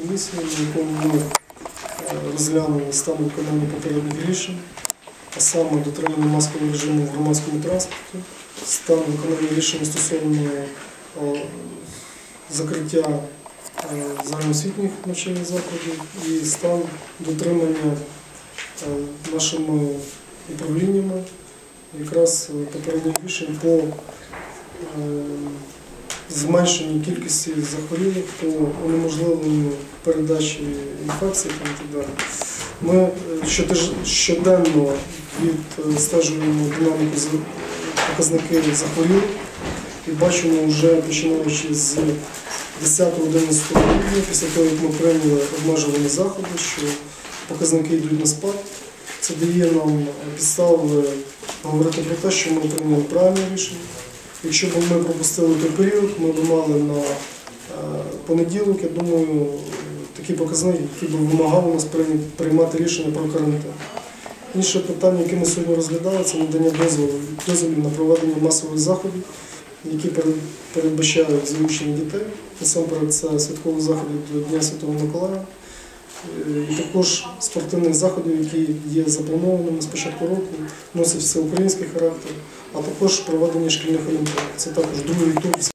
комісії, на якому ми е, розглянули стан виконання попередніх рішень, а саме дотримання маскового режиму в громадському транспорті, стан виконання рішень стосовно е, закриття е, загальноосвітніх навчальних закладів і стан дотримання нашими управліннями якраз попередніх рішень по зменшенні кількості захворілих, по унеможливленню передачі інфекцій і так далі. Ми е, щоденно відстежуємо динаміку з- показники захворілих і бачимо вже починаючи з 10-11 грудня, після того, як ми прийняли обмежувані заходи, що показники йдуть на спад. Це дає нам підстави говорити про те, що ми прийняли правильне рішення. Якщо б ми пропустили той період, ми б мали на е, понеділок, я думаю, такі показники, які б вимагали нас приймати рішення про карантин. Інше питання, яке ми сьогодні розглядали, це надання дозволів на проведення масових заходів, які передбачають залучення дітей. Насамперед це святкові заходи до Дня Святого Миколая. Е, І також спортивних заходів, які є запланованими з початку року, носять всеукраїнський характер, а також проведення шкільних олімпіад. Це також другий тур